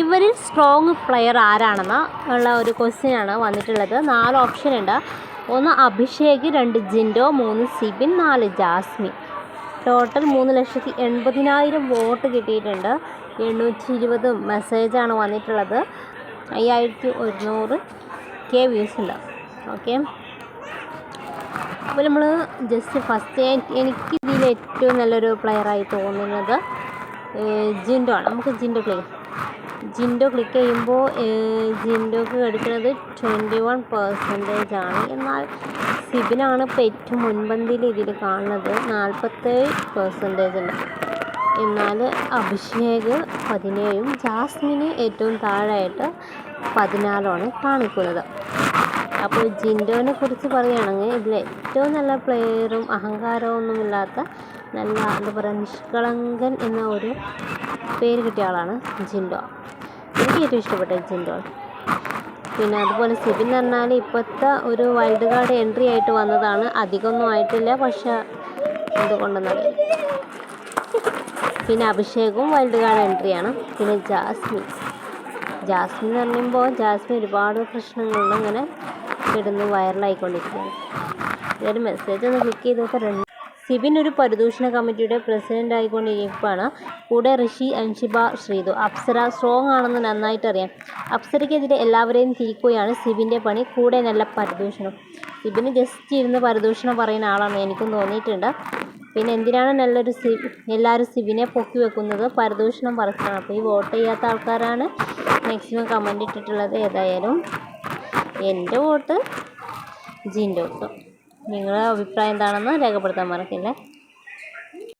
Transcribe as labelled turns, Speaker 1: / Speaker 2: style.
Speaker 1: ഇവരിൽ strong player ആരാണെന്ന് ഉള്ള ഒരു ക്വസ്റ്റ്യൻ ആണ് വന്നിട്ടുള്ളത്. നാല് ഓപ്ഷൻ ഉണ്ട്. ഒന്ന് അഭിഷേക് രണ്ട് ജിൻഡോ മൂന്ന് സിബിൻ നാല് ജാസ്മിൻ. ടോട്ടൽ മൂന്ന് ലക്ഷത്തി എൺപതിനായിരം വോട്ട് കിട്ടിയിട്ടുണ്ട്. എണ്ണൂറ്റി ഇരുപത് മെസ്സേജാണ് വന്നിട്ടുള്ളത്. അയ്യായിരത്തി ഒരുന്നൂറ് കെ വ്യൂസ് ഉണ്ട്. ഓക്കെ അപ്പോൾ നമ്മൾ ജസ്റ്റ് ഫസ്റ്റ് എനിക്ക് ഇതിൽ ഏറ്റവും നല്ലൊരു പ്ലെയറായി തോന്നുന്നത് ജിൻഡോ ആണ്. നമുക്ക് ജിൻഡോ ക്ലിക്ക് ജിൻഡോ ക്ലിക്ക് ചെയ്യുമ്പോൾ ജിൻഡോക്ക് എടുക്കുന്നത് ട്വന്റി വൺ പെർസെന്റേജ് ആണ്. എന്നാൽ സിബിനാണ് ഇപ്പോൾ ഏറ്റവും മുൻപന്തിയിൽ ഇതിൽ കാണുന്നത്. നാൽപ്പത്തേഴ് പെർസെന്റേജ് ഉണ്ട് എന്നാൽ അഭിഷേക് പതിനേഴും ജാസ്മിന് ഏറ്റവും താഴെയായിട്ട് പതിനാലുമാണ് കാണിക്കുന്നത്. അപ്പോൾ ജിൻഡോനെ കുറിച്ച് പറയുകയാണെങ്കിൽ ഇതിൽ ഏറ്റവും നല്ല പ്ലെയറും അഹങ്കാരമൊന്നുമില്ലാത്ത നല്ല എന്താ പറയുക നിഷ്കളങ്കൻ എന്ന ഒരു പേര് കിട്ടിയ ആളാണ് ജിൻഡോ. എനിക്ക് ഏറ്റവും ഇഷ്ടപ്പെട്ട ജിൻഡോ. പിന്നെ അതുപോലെ സിബിൻ എന്ന് പറഞ്ഞാൽ ഇപ്പോഴത്തെ ഒരു വൈൽഡ് കാർഡ് എൻട്രി ആയിട്ട് വന്നതാണ്. അധികമൊന്നും ആയിട്ടില്ല പക്ഷേ എന്തുകൊണ്ടെന്നറിയില്ല പിന്നെ അഭിഷേകും വൈൽഡ് കാർഡ് എൻട്രിയാണ് പിന്നെ ജാസ്മിൻ. ജാസ്മിൻ എന്ന് പറയുമ്പോൾ ജാസ്മിൻ ഒരുപാട് പ്രശ്നങ്ങളുണ്ട്. ഇങ്ങനെ കിടന്ന് വൈറലായിക്കൊണ്ടിരിക്കുകയാണ്. ഇതൊരു മെസ്സേജ് ഒന്ന് ക്ലിക്ക് ചെയ്ത് നോക്കാം. രണ്ട് സിബിൻ ഒരു പരിദൂഷണ കമ്മിറ്റിയുടെ പ്രസിഡന്റ് ആയിക്കൊണ്ടിരിക്കുകയാണ് കൂടെ ഋഷി അൻഷിബ ശ്രീതു. അപ്സര സ്ട്രോങ് ആണെന്ന് നന്നായിട്ട് അറിയാം. അപ്സരയ്ക്കെതിരെ എല്ലാവരെയും തിരിക്കുകയാണ് സിബിന്റെ പണി. കൂടെ നല്ല പരിദൂഷണം. സിബിന് ജസ്റ്റ് ഇരുന്ന് പരിദൂഷണം പറയുന്ന ആളാണ് എനിക്കും തോന്നിയിട്ടുണ്ട്. പിന്നെ എന്തിനാണ് നല്ലൊരു സി എല്ലാവരും സിബിനെ പൊക്കി വെക്കുന്നത്? പരിദൂഷണം പറഞ്ഞാണ് അപ്പോൾ ഈ വോട്ട് ചെയ്യാത്ത ആൾക്കാരാണ് മാക്സിമം കമന്റ് ഇട്ടിട്ടുള്ളത്. ഏതായാലും എന്റെ വോട്ട് ജിൻഡോക്ക്. നിങ്ങളുടെ അഭിപ്രായം എന്താണെന്ന് രേഖപ്പെടുത്താൻ മറക്കില്ല?